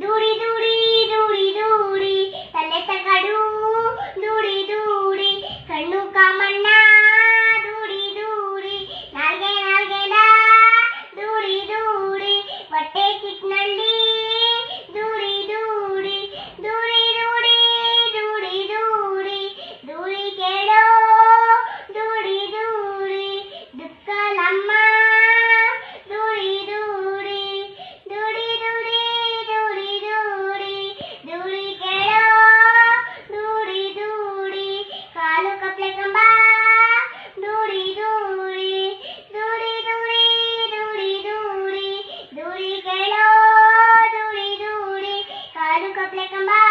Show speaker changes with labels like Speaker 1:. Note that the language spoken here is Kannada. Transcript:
Speaker 1: ದೂಡಿ ದೂರಿ ದೂರಿ ದೂರಿ, ತಲೆ ತಗಡು, ದೂರಿ ದೂರಿ, ಕಣ್ಣು ಕಾಮಣ್ಣ ದೂಡಿ ದೂರಿ, ನಾಲ್ಗೆ ನಾಲ್ಗೆಲ ದೂರಿ ದೂರಿ ಹೊಟ್ಟೆ ಚಿಕ್ನ 那个吗